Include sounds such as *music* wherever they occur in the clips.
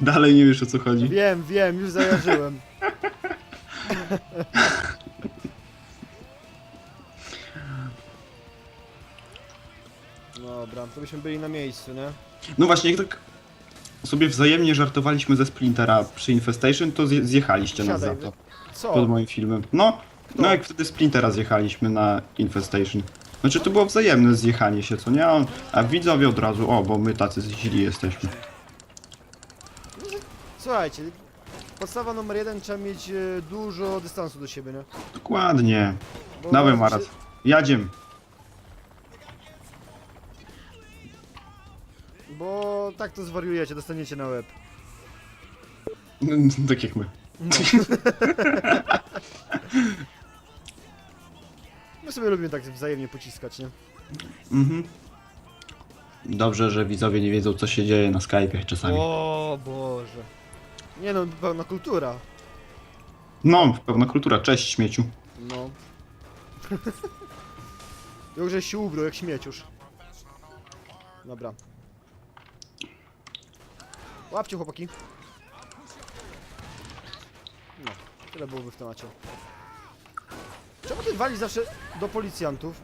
Dalej nie wiesz o co chodzi. Wiem, wiem, już zajarzyłem. Dobra, to byśmy byli na miejscu, nie? No właśnie, jak tak sobie wzajemnie żartowaliśmy ze Splintera przy Infestation, to zje- zjechaliście nas za Siadaj, to. Co? Pod moim filmem. No, no jak wtedy Splintera zjechaliśmy na Infestation. Znaczy to było wzajemne zjechanie się, co nie? A- A widzowie od razu, o, bo my tacy źli jesteśmy. Słuchajcie, podstawa numer jeden trzeba mieć e, dużo dystansu do siebie, nie? Dokładnie. Bo Dawaj Marat. Jadziem. Bo tak to zwariujecie, dostaniecie na łeb. *laughs* tak jak my. No. *laughs* My sobie lubimy tak wzajemnie pociskać, nie? Mhm. Dobrze, że widzowie nie wiedzą co się dzieje na Skype'ie czasami. O Boże. Nie no, pełna kultura. No, pewna kultura. Cześć śmieciu. No. *laughs* Jak żeś się ubrał, jak śmieciusz. Dobra. Łapcie chłopaki. No, tyle byłoby w temacie. Czemu ty walisz zawsze do policjantów?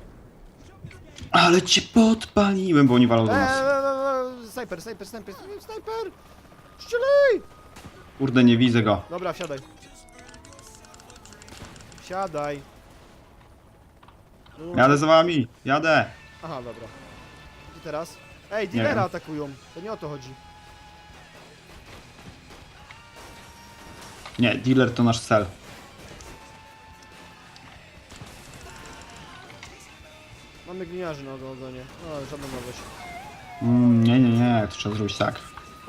Ale cię podpaliłem, bo oni walą do nas. Eee, snajper, snajper, snajper, snajper! Strzelaj! Kurde, nie widzę go. Dobra, wsiadaj. Wsiadaj. No, Jadę za wami. Jadę. Aha, dobra. I teraz? Ej, dealera wiem. atakują. To nie o to chodzi. Nie, dealer to nasz cel. Mamy gliniarzy na ogonie. No, żadna nowość. Mm, nie, nie, nie, to trzeba zrobić tak.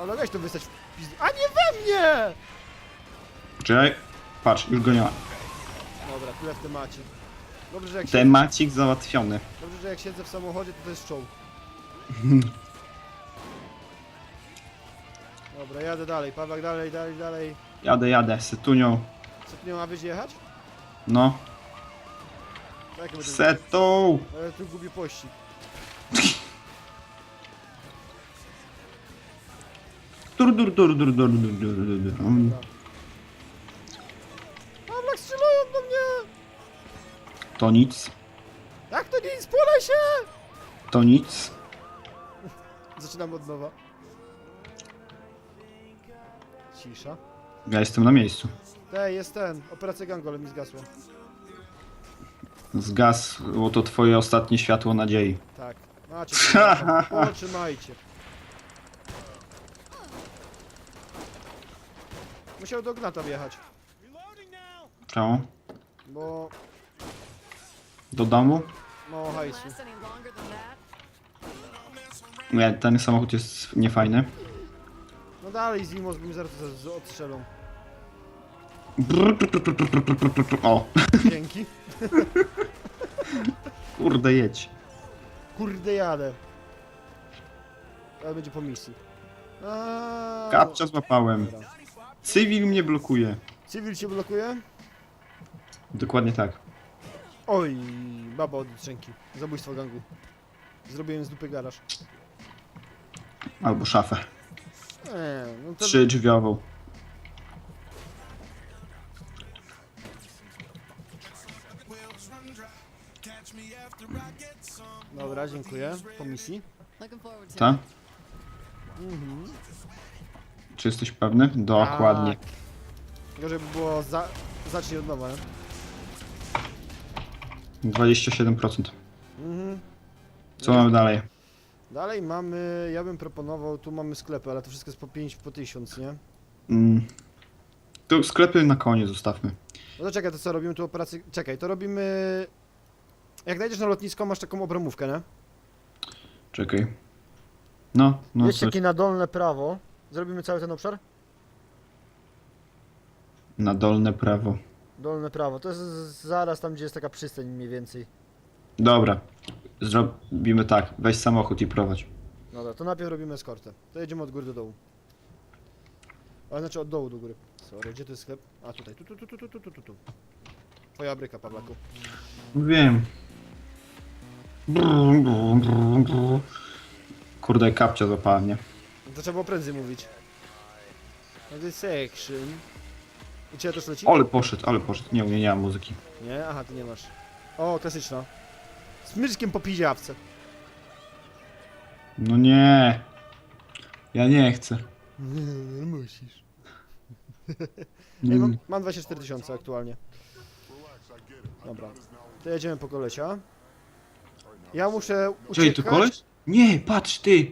Ale weź to wystać w pizd... A nie we mnie! Czekaj. Patrz, już go nie ma. Dobra, tyle w temacie. Dobrze, że jak, się... Temacik załatwiony. Dobrze, że jak siedzę w samochodzie, to to jest czoł. *laughs* Dobra, jadę dalej. Pawlak, dalej, dalej, dalej. Jadę, jadę, setunią. Nie ma być jechać? No, Tak, setą. Ale tu gubię pościg. Dur, dur, dur, dur, dur, dur, dur, dur, dur. Mm. Pawlak, strzelają do mnie! To nic, Jak to nic? Polej się! to nic. Zaczynamy od nowa. Cisza. Ja jestem na miejscu. Ej, jest ten. Operacja gangu, ale mi zgasła. Zgasło to twoje ostatnie światło nadziei. Tak. Macie. Potrzymajcie. *laughs* musiał do Gnata wjechać, Czemu? bo Do domu? mało hajsu. Nie, ten samochód jest niefajny. No dalej z Imos bym zaraz z- z- odstrzelą. Brr. O, *laughs* Dzięki. kurde jedź. Kurde jadę. Ale będzie po misji. Eee, Kapcia no. złapałem. Dobra. Cywil mnie blokuje. Cywil cię blokuje? Dokładnie tak. Oj, baba od jutrzenki. Zabójstwo gangu. Zrobiłem z dupy garaż. Albo szafę. Eee, no to... Trzy drzwiową. Dobra, dziękuję. Po misji. Looking forward to Ta? it. Mhm. Czy jesteś pewny? Dokładnie. Tak. Gorzej by było za... Zacznij od nowa, nie? 27%. Mhm. Co mamy dalej? Dalej mamy, ja bym proponował, tu mamy sklepy, ale to wszystko jest po 5, po 1000, nie? Mm. Tu sklepy na koniec zostawmy. No to czekaj, to co robimy tu operację, czekaj, to robimy... Jak najdziesz na lotnisko, masz taką obramówkę, nie? Czekaj. No, no Jedź coś. taki na dolne prawo. Zrobimy cały ten obszar? Na dolne prawo. Dolne prawo, to jest zaraz tam, gdzie jest taka przystań mniej więcej. Dobra. Zrobimy tak. Weź samochód i prowadź. Dobra, to najpierw robimy eskortę. To jedziemy od góry do dołu. A znaczy od dołu do góry. Sorry, gdzie to jest sklep? A tutaj, tu, tu, tu, tu, tu, tu, tu. Twoja bryka, Pawlaku. Wiem. Brr, brr, brr, brr. Kurde, kapcia złapała mnie. To trzeba było prędzej mówić. The section. U ciebie też leci? Ale poszedł, ale poszedł. Nie, nie, nie mam muzyki. Nie? Aha, ty nie masz. O, klasyczna. Z myczkiem po piziawce. No nie. Ja nie chcę. Nie, musisz. *laughs* Ej, mam, mam 24 tysiące aktualnie. Dobra. To jedziemy po kolesia. Ja muszę uciekać. Czyli tu koleś? Nie, patrz ty.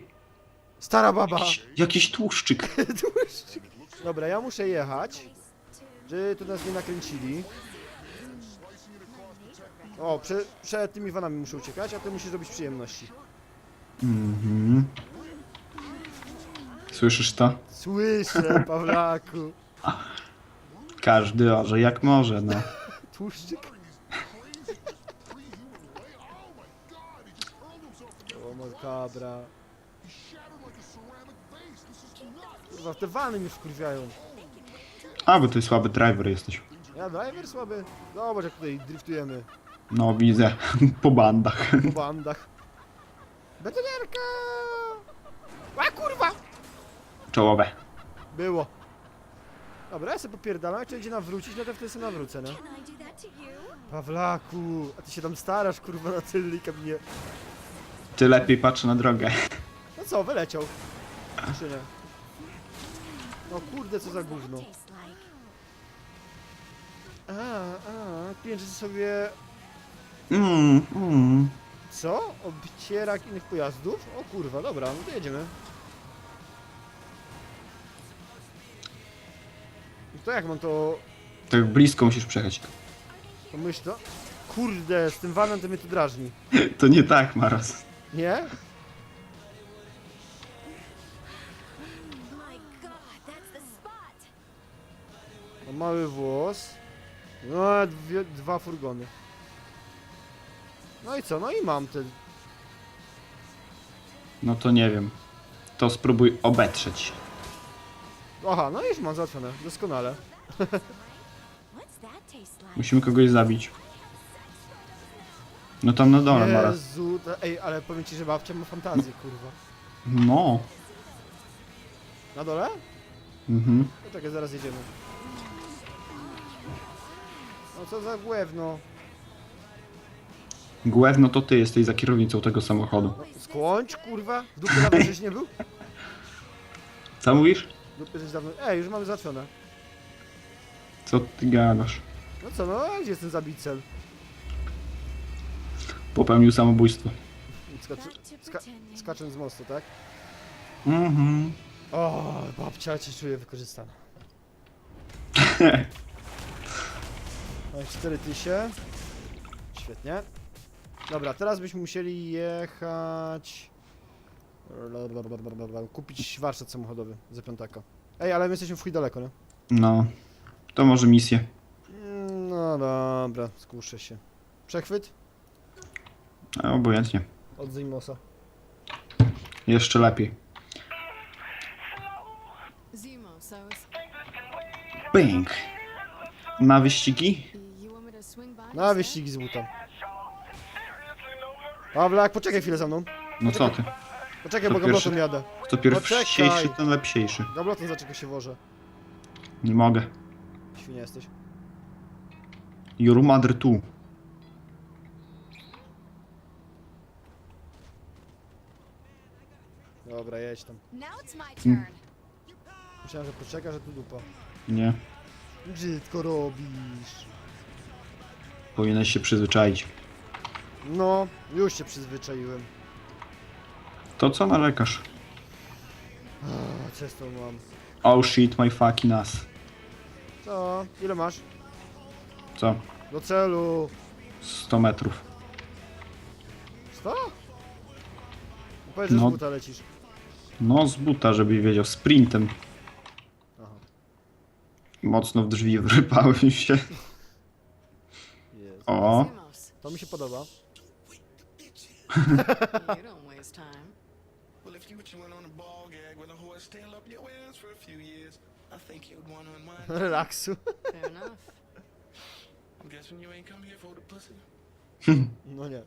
Stara baba! Jakiś, jakiś tłuszczyk. *laughs* Tłuszczyk. Dobra, ja muszę jechać. Żeby tu nas nie nakręcili. O, prze, przed tymi vanami muszę uciekać, a ty musisz robić przyjemności. Mhm. Słyszysz to? Słyszę, *laughs* Pawlaku. Każdy orze jak może, no. *laughs* Tłuszczyk. O, makabra. Kurwa, te vany mnie wkurwiają. A, bo ty słaby driver jesteś. Ja driver słaby. Zobacz jak tutaj driftujemy No, widzę. *laughs* Po bandach. po bandach. Betonerka! A kurwa! Czołowe. Było. Dobra, ja sobie popierdalam, jak to będzie nawrócić, no to wtedy sobie nawrócę, no. Can I do that to you? Pawlaku, a ty się tam starasz, kurwa, na tylnej kabinie. Ty lepiej patrz na drogę. No co, wyleciał. Czy nie? No kurde, co za gówno. A, a, klient sobie... Mm, mm. Co? Obcierak innych pojazdów? O kurwa, dobra, no to jedziemy. I to jak mam to... Tak blisko musisz przejechać. to myśl to? Kurde, z tym vanem to mnie tu drażni. *laughs* To nie tak, Maras. Nie? Mały włos. No, dwie, dwa furgony. No i co? No i mam te... No to nie wiem. To spróbuj obetrzeć. Aha, no już mam załatwione. Doskonale. What's that taste like? Musimy kogoś zabić. No tam na dole, Maras. Jezu, to, ej, ale powiem ci, że babcia ma fantazję, kurwa. No. Na dole? Mhm. No czekaj, zaraz jedziemy. No co za głewno. Głewno to ty jesteś za kierownicą tego samochodu. No, skłącz, kurwa. W dupie dawno żeś nie był? *laughs* Co mówisz? W dupie żeś dawno... Ej, już mamy załatwione. Co ty gadasz? No co, no gdzie jest ten zabicel? Popełnił samobójstwo. Skaczy, ska, z mostu, tak? Mhm. O, babcia cię czuje wykorzystana. *laughs* No i 4000. Świetnie. Dobra, teraz byśmy musieli jechać... Kupić warsztat samochodowy za piątaka. Ej, ale my jesteśmy w chuj daleko, nie? No. To może misję. No dobra, skuszę się. Przechwyt A, obojętnie. od Zimosa. Jeszcze lepiej. Bing. Na wyścigi? you want me to swing by? Na wyścigi z buta. Pawlak, poczekaj chwilę za mną. No co ty? Poczekaj, bo pierwszy? gablotem jadę. Kto Poczekaj. ten lepsiejszy. Gablotem zaczeka się wożę. Nie mogę. Świnia jesteś. Your mother too. Dobra, jedź tam. Now it's my Mm. turn. Myślałem, że poczeka, że tu dupa. Nie. Brzydko robisz. Powinieneś się przyzwyczaić. No, już się przyzwyczaiłem. To co narzekasz? A, co z tą mam? Oh shit, my fucking ass. Co? Ile masz? Co? Do celu. 100 metrów. 100? No Powiedz, że No. z buta lecisz. No z buta, żebyś wiedział. Sprintem. Aha. Mocno w drzwi wrypałem się. *laughs* Jest. O. Zumos, To mi się podoba. you don't waste time. Well, if you were chewing on a ball gag with a horse tail up your ass for a few years, I think you'd want to unwind. *laughs* Relaksu. *laughs* Fair enough. I'm guessing you ain't come here for the pussy. No nie.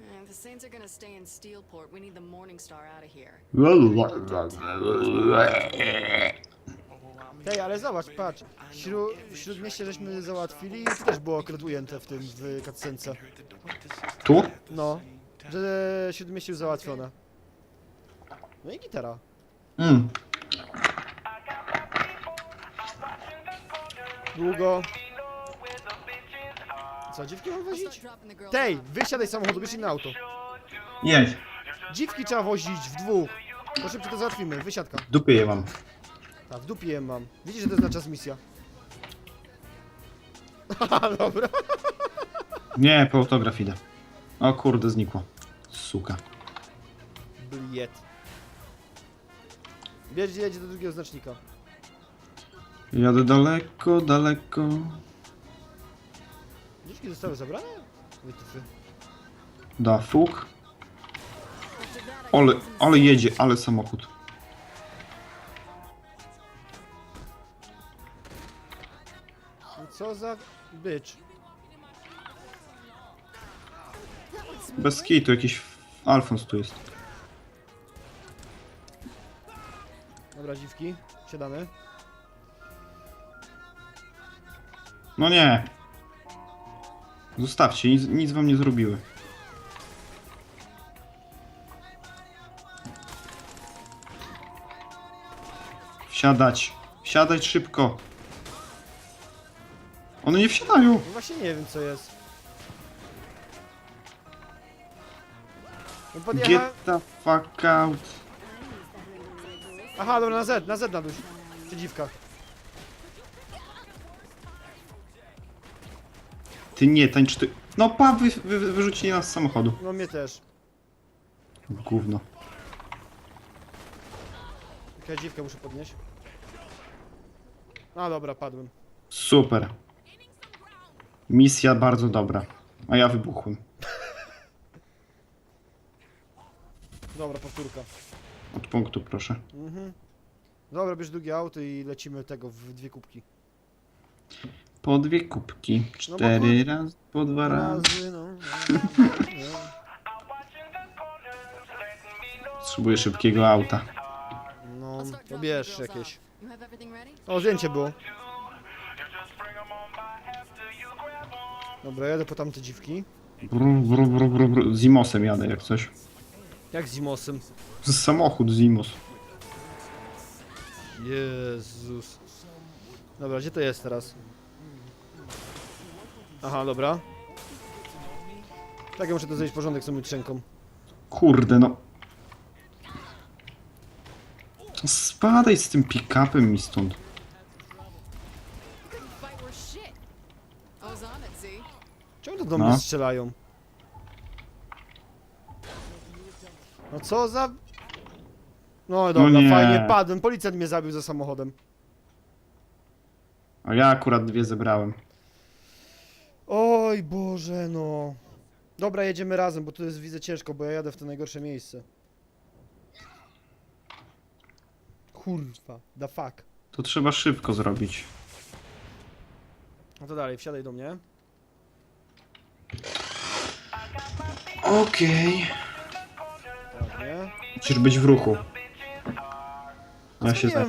Eh, the Saints are gonna stay in Steelport. We need the Morning Star out of here. Hej, ale zobacz, patrz. Śró śródmieście żeśmy załatwili i to też było akurat ujęte w tym, w cutscence. Tu? No, że śródmieście już załatwione. No i gitara. Mm. Długo. Co, dziwki mam wozić? Tej, wysiadaj z samochodu, bierz inne auto. Jedź. Dziwki trzeba wozić w dwóch. To szybciej to załatwimy, wysiadka. W dupie je mam. Tak, w dupie je mam. Widzisz, że to jest na czas misja. *laughs* Haha, dobra. Nie, po autograf idę. O kurde, znikło. Suka. Bliet. Bierz, jedź do drugiego znacznika. Jadę daleko, daleko. Dziewki zostały zabrane? Wytyfy. Da fuk. Ale, ale jedzie, ale samochód. Co za bycz. Bez kitu, jakiś Alfons tu jest. Dobra, dziwki, siadamy. No nie. Zostawcie, nic, nic wam nie zrobiły. Wsiadać. Wsiadać szybko. One nie wsiadają. No właśnie nie wiem co jest. No. Get the fuck out. Aha, dobra, na Z, na Z na duś. Przy dziwkach. Ty nie, tańcz ty. No pa, wy, wy, wyrzucili nas z samochodu. No mnie też. Gówno. Jaka dziwkę muszę podnieść. A dobra, padłem. Super. Misja bardzo dobra. A ja wybuchłem. Dobra, powtórka. Od punktu proszę. Mhm. Dobra, bierz drugie auto i lecimy tego w dwie kubki. Po dwie kubki. No bo Cztery razy, po dwa razy. Razy, no. Potrzebuję szybkiego auta. No, to bierz jakieś. O, zdjęcie było. Dobra, jadę po tamte dziwki. Bru, bru, bru, bru, bru. Zimosem jadę jak coś. Jak z Zimosem. Z samochód Zimos. Jezus. Dobra, gdzie to jest teraz? Aha, dobra. Tak, ja muszę to zrobić porządek z tą jutrzenką. Kurde no. Spadaj z tym pick-upem mi stąd. Fight were shit. I was on it, see? Do No. mnie strzelają? No co za... No dobra, nie. fajnie, padłem. Policjant mnie zabił za samochodem. A ja akurat dwie zebrałem. Oj Boże, no. Dobra, jedziemy razem, bo tu jest widzę ciężko, bo ja jadę w to najgorsze miejsce. Kurwa, the fuck. To trzeba szybko zrobić. No to dalej, wsiadaj do mnie. Okej. Ładnie. Musisz być w ruchu. Ja się za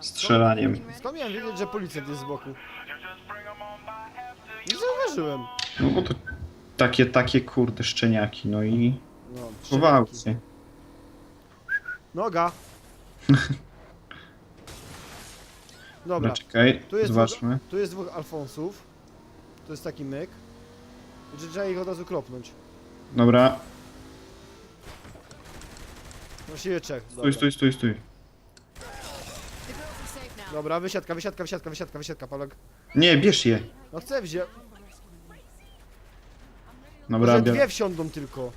strzelaniem. Skąd miałem wiedzieć, że policjant jest z boku? Nie zauważyłem. No bo to takie, takie kurde szczeniaki, no i No, chowały się. Noga. Dobra, *laughs* Dobra, czekaj, tu jest, zobaczmy. dwóch, tu jest dwóch Alfonsów. To jest taki myk. Że trzeba ich od razu kropnąć. Dobra, Właściwie trzech. stój, Dobra. stój, stój, stój. The girls are safe now. Dobra, wysiadka, wysiadka, wysiadka, wysiadka, wysiadka, Palek. Nie, bierz je. No chcę wziąć. Dobra, Może dwie wsiądą tylko.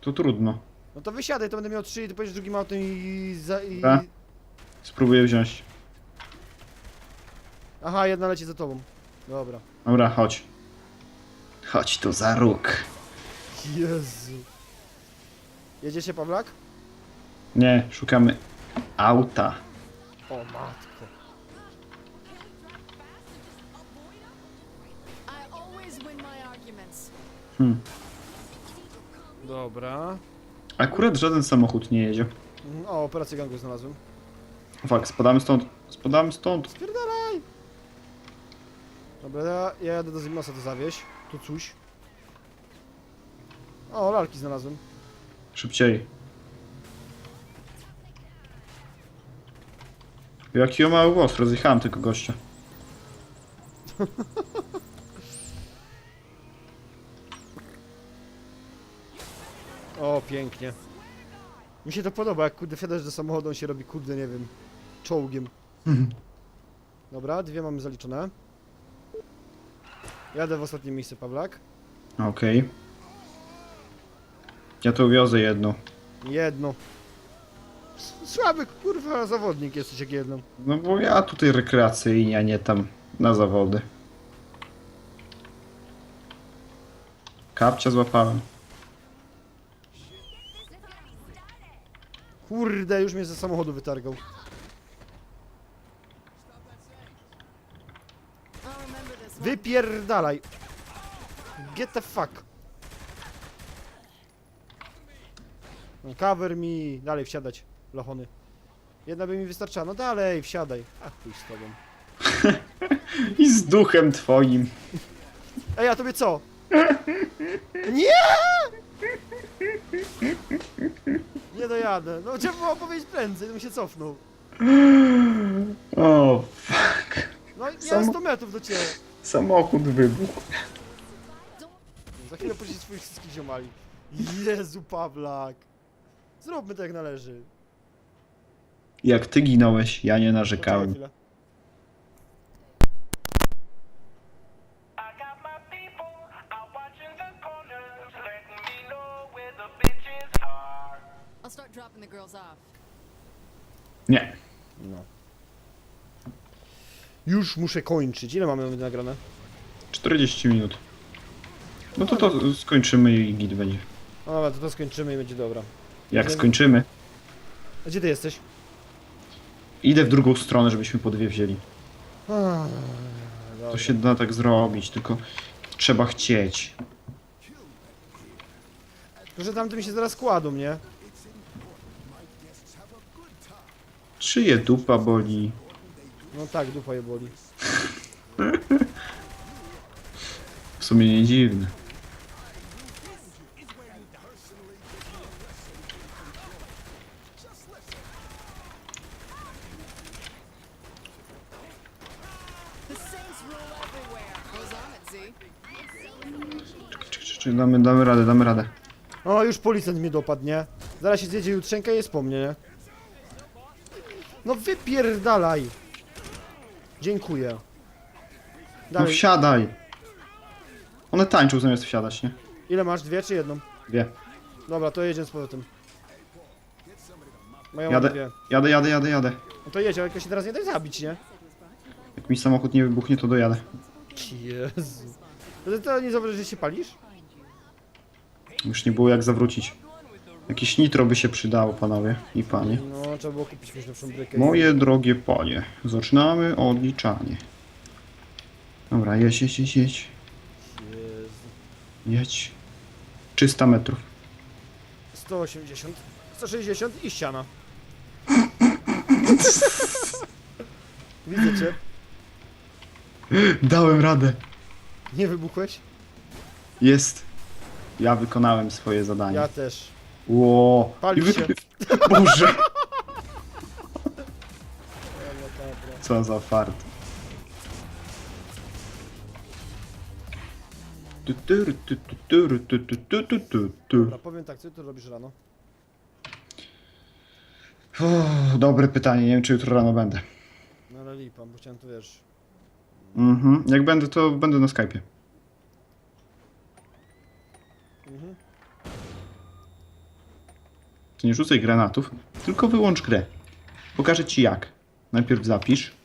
To trudno. No to wysiadaj, to będę miał trzy i ty pojedziesz drugim autem i... Za, i... Dobra. Spróbuję wziąć. Aha, jedna leci za tobą. Dobra. Dobra, chodź. Chodź tu za róg. Jezu. Jedziecie, Pawlak? Nie, szukamy auta. O matko. I always win my arguments. Hmm. Dobra. Akurat żaden samochód nie jedzie. Mhm, O, operację gangu znalazłem. Fak, spadamy stąd. Spadamy stąd. Spierdalaj! Dobra, ja, ja jadę do Zimnosa to zawieź. Tu coś. O, lalki znalazłem. Szybciej. Jaki on mały głos, rozjechałem tylko gościa. *laughs* O, pięknie. Mi się to podoba, jak kurde wsiadasz do samochodu, on się robi, kurde, nie wiem, czołgiem. Dobra, dwie mamy zaliczone. Jadę w ostatnie miejsce, Pawlak. Okej. Ja tu wiozę jedną. Jedno. S- Słaby, kurwa, zawodnik jesteś jak jedno. No bo ja tutaj rekreacyjnie, a nie tam na zawody. Kapcia złapałem. Kurde, już mnie ze samochodu wytargał. Wypierdalaj! Get the fuck! Cover mi, dalej wsiadać, lochony. Jedna by mi wystarczała, no dalej, wsiadaj. Ach, chuj z tobą. *laughs* I z duchem twoim. Ej, a tobie co? *laughs* Nie! Nie dojadę. No trzeba było powiedzieć prędzej, bym się cofnął. O, fuck. No ja Samo- 100 metrów do ciebie. Samochód wybuchł. Za chwilę pójdzie swoich wszystkich ziomali. Jezu, Pawlak. Zróbmy to jak należy. Jak ty ginąłeś, ja nie Poczekaj narzekałem. chwilę. I got my people out watching the corners, letting me know where the bitches are. I'll start dropping the girls off. Nie. No. Już muszę kończyć. Ile mamy nagrane? 40 minut. No to to skończymy i git będzie. No dobra, to to skończymy i będzie dobra. Jak Idziemy- skończymy, A gdzie ty jesteś? idę w drugą stronę, żebyśmy po dwie wzięli. Ah, To dobra. się da tak zrobić, tylko trzeba chcieć. Tylko, że tamty mi się zaraz kładą, nie? Czyje dupa boli? No tak, dupa je boli. *laughs* W sumie nie dziwne. Czy, damy, damy radę, damy radę. O, już policjant mnie dopadł, nie? Zaraz się zjedzie jutrzenka i jest po mnie, nie? No wypierdalaj! Dziękuję. No Dalej, wsiadaj! One tańczą zamiast wsiadać, nie? ile masz? Dwie czy jedną? Wie. Dobra, to jedziemy z powrotem. Jadę, dwie. jadę, jadę, jadę, jadę. No to jedź, ale się teraz nie daj zabić, nie? Jak mi samochód nie wybuchnie, to dojadę. Jezu. To, to nie zauważysz, że się palisz? Już nie było jak zawrócić. Jakieś nitro by się przydało, panowie i panie. No, trzeba było kupić jakąś lepszą brykę. Moje drogie panie, zaczynamy odliczanie. Dobra, jedź, jedź, jedź, jedź. Jezu. Jedź. 300 metrów. 180, 160 i ściana. *laughs* Widzę cię. *laughs* Dałem radę. Nie wybuchłeś? Jest. Ja wykonałem swoje zadanie. Ja też. Ło. Pali się. *laughs* Boże. No, *laughs* dobra. Co za fart. Tu, tu, tu, tu, tu, tu, tu, tu, tu, tu, tu. Dobra, powiem tak, co ty robisz rano? Uff, Dobre pytanie, nie wiem czy jutro rano będę. No ale lipa, bo chciałem tu wiesz. Mhm. Jak będę, to będę na Skype'ie. Mhm. To nie rzucaj granatów, tylko wyłącz grę. Pokażę ci jak. Najpierw zapisz.